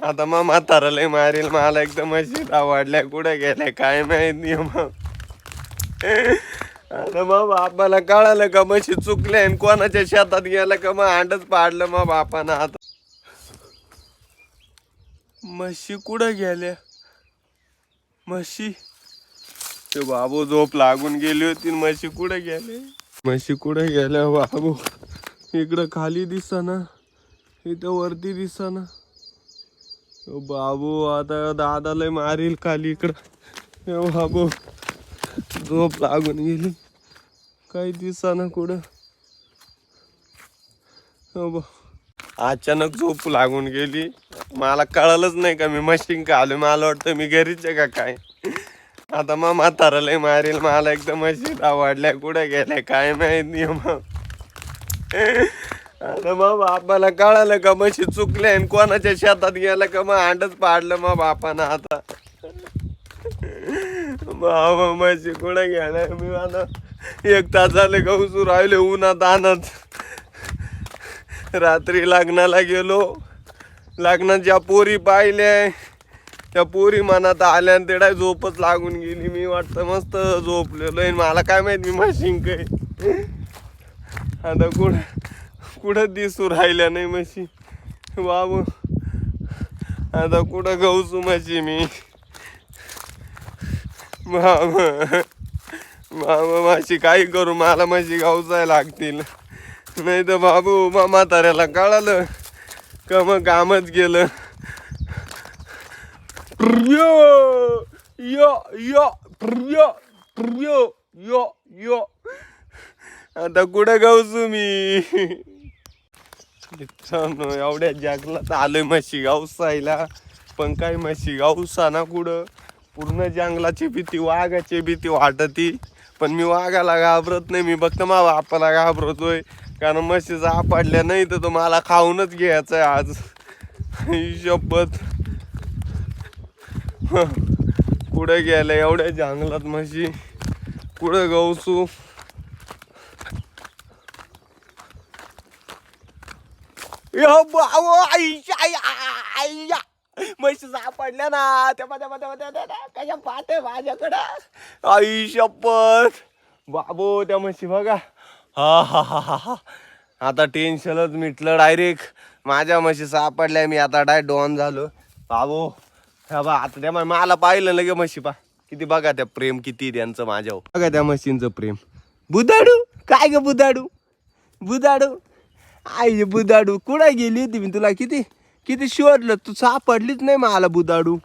आता मग म्हातारा लय मारील मला एकदम मशीद आवडल्या कुठे गेल्या? काय माहिती मग आता मग बापाला कळालं का म्हशी चुकल्या आणि कोणाच्या शेतात गेलं का मग अंडच पाडलं मग बापानं आता. म्हशी कुठं गेल्या? म्हशी? ते बाबू झोप लागून गेली होती न म्हशी कुठे गेले म्हशी कुठे गेल्या बाबू? इकडं खाली दिसना इथं वरती दिसना. बाबू आता दादाला मारील खाली इकडं. बाबू झोप लागून गेली. काही दिसाना कुठं. अचानक झोप लागून गेली. मला कळलंच नाही का मी मशीन का आलो मला वाटतं मी घरीच आहे का काय. आता मग म्हाताराला मारेल मारील. मला एकदम मशीन आवडल्या. कुठे गेल्या? काय माहिती मग आता मग बापाला कळालं का म्हशी चुकल्या आणि कोणाच्या शेतात गेलं का मग अंडच पाडलं मग बापानं आता. बाबा म्हशी कुठं घ्यायला मी आता एक तास झाले गवसू राहिले उन्हात आणत. रात्री लग्नाला गेलो. लग्नात ज्या पोरी पाहिल्या. त्या पोरी मनात आल्या आणि तेडाय झोपच लागून गेली. मी वाटतं मस्त झोपलेलो मला काय माहीत मी म्हशीन काय आता कुठं कुठं दिसू राहिल्या नाही म्हशी? बाबू आता कुठं गवसू म्हशी मी? मामा मामा माझी काही करू मला म्हशी गावसाय लागतील. नाही तर बाबू मा म्हाताऱ्याला कळालं. का मग कामच गेलं. प्रियो यो यो प्रियो प्रियो यो यो. आता कुठं गावसू मी? मित्रांनो एवढ्या जंगलात आलोय म्हशी गावसायला पण काय म्हशी गावसा ना कुठं? पूर्ण जंगलाची भीती वाघाची भीती वाटती. पण मी वाघाला घाबरत नाही मी फक्त मा बापाला घाबरतोय. कारण म्हशी पडल्या नाही तर तो मला खाऊनच घ्यायचं आहे आज. ही. शपथ कुठे गेलं एवढ्या जंगलात म्हशी? कुठं गवसू यो बाबो आईच्या आई आईया म्हशी सापडल्या ना तेव्हा तेव्हा तेव्हा तेव्हा तेव्हा कशा पाहते माझ्याकडं? आई शपथ बाबो त्या म्हशी बघा. हा हा हा हा हा. आता टेन्शनच मिटलं डायरेक्ट. माझ्या म्हशी सापडल्या मी आता डाय डॉन झालो. बाबो हा बा आता त्या मला पाहिलं लगे म्हशी पा. किती बघा त्या प्रेम किती त्यांचं माझ्यावर. बघा त्या म्हशींचं प्रेम. बुधाडू काय ग बुधाडू? बुधाडू? आई बुदाडू कुठं गेली होती मी तुला? किती किती शोधलं तू सापडलीच नाही मला बुदाडू.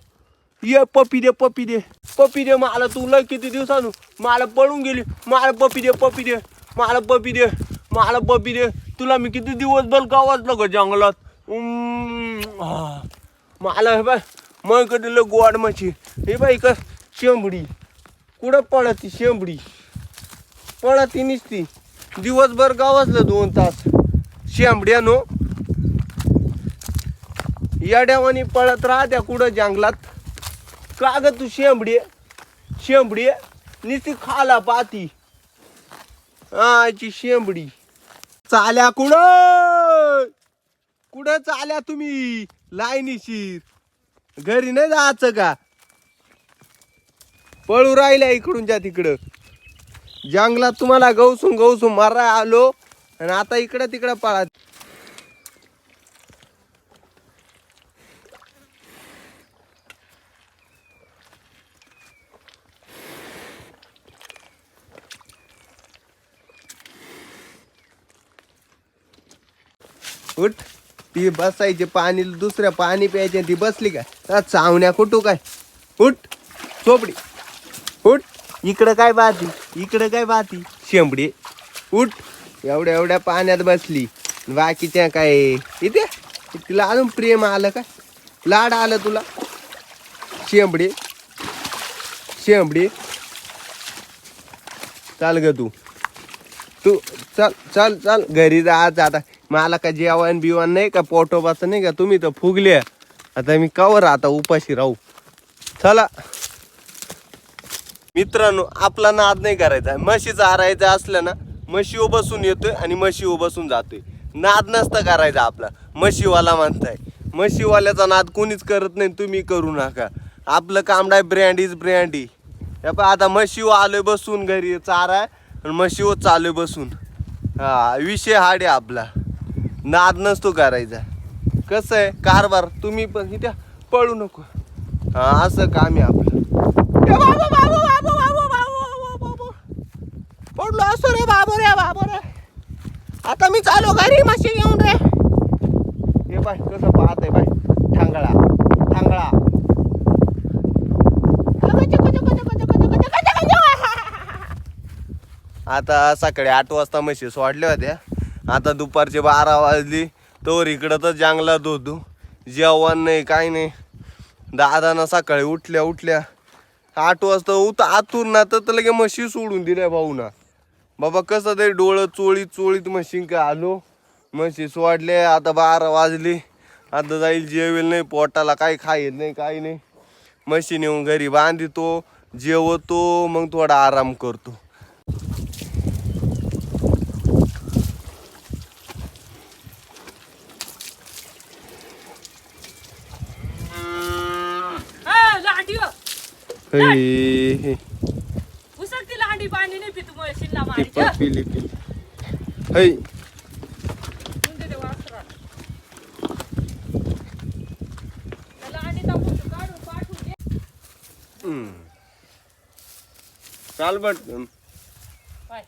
ये पपी दे पपी दे. पपी दे मला लय किती दिवसानू. मला पळून गेली. मला पपी दे पपी दे. मला पपी दे. मला पपी दे. तुला मी किती दिवस बल गावाच ग जंगलात हा. मला हे बाय मग कधी गोड मच्छी हे बाई का शेंबडी. कुठं पळती शेंबडी? पळती निसती. दिवसभर गावातलं दोन तास. शेंबड्या नो याड्यावानी पळत राहत्या कुठं जंगलात? का ग तू शेंबडी शेंबडी निस्ती खाला पाती. आची शेंबडी. चाल्या कुठं? कुठं चाल्या तुम्ही? लाईनीशीर घरी नाही जायचं का? पळू राहिल्या इकडून जा तिकडं. जंगलात तुम्हाला गवसून गवसून मारा आलो. आणि आता इकडं तिकडं पळा. उठ ती बसायची पाणी दुसऱ्या पाणी प्यायचे ती बसली काय? तर चावण्या कुठू काय? उठ चोपडी. उठ इकडं काय बाती इकडं काय बाती शेंबडी. उठ. एवढ्या एवढ्या पाण्यात बसली. बाकीच्या काय इथे? तिला अजून प्रेम आलं का? लाड आलं तुला? शेंबडी. शेंबडी. चाल ग तू. तू चल चल चल. घरी जा आज आता. मला का जेवण बिवण नाही का? पोटोबाचं नाही का? तुम्ही तर फुगले. आता मी कवर आता उपाशी राहू. चला. मित्रांनो आपला नाद नाही करायचा. म्हशी चारायचं असलं ना म्हशी बसून येतोय आणि म्हशी बसून जातोय. नाद नसतं करायचा आपला. म्हशीवाला म्हणताय. म्हशीवाल्याचा नाद कोणीच करत नाही तुम्ही करू नका. आपलं काम नाही ब्रँड इज ब्रँडी हे पहा आता म्हशीव आलोय बसून घरी चारा आणि म्हशीव चालू बसून. हा विषय हाड आहे आपला. नाद नसतो करायचा. कसं आहे? कारभार तुम्ही पण इथे पळू नको. हा असं काम आहे आपलं ए बाबू, बाबू, बाबू, बाबू, बाबू, बाबू, बाबू. पडलो असो रे बाबू रे बाबू रे. आता मी चालू घरी म्हशी घेऊन रे. हे बाय कसं पाहत आहे बाय ठांगळा ठांगळा. आता सकाळी आठ वाजता म्हशी सोडल्या होत्या. आता दुपारचे बारा वाजली. तोवर इकडं तर जंगलात होतो. जेवण नाही काही नाही. दादानं सकाळी उठल्या उठल्या. आठ वाजता उत आतून ना तर लगे म्हशी सोडून दिल्या भाऊ ना बाबा कसं तरी डोळं चोळीत चोळीत म्हशी का आलो? म्हशी सोडले आता बारा वाजली. आता जाईल जेवेल नाही पोटाला काही खायत नाही काही नाही. म्हशी नेऊन घरी बांधितो जेवतो मग थोडा आराम करतो. हा, लांडी हो. हे, उसळती लांडी पाणी नाही पितू मग शिल्ला ती मारी पण पिली पिली है लांडी टाकून तू काढून पाठवून दे. चाल बट पाय.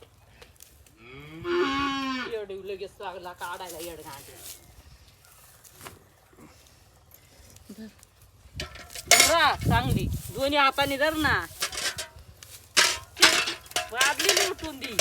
एवढी लगेच लागला काढायला येड गांडी. धरा, चांगली दोन्ही हाताने धर ना वाजली उठून दी.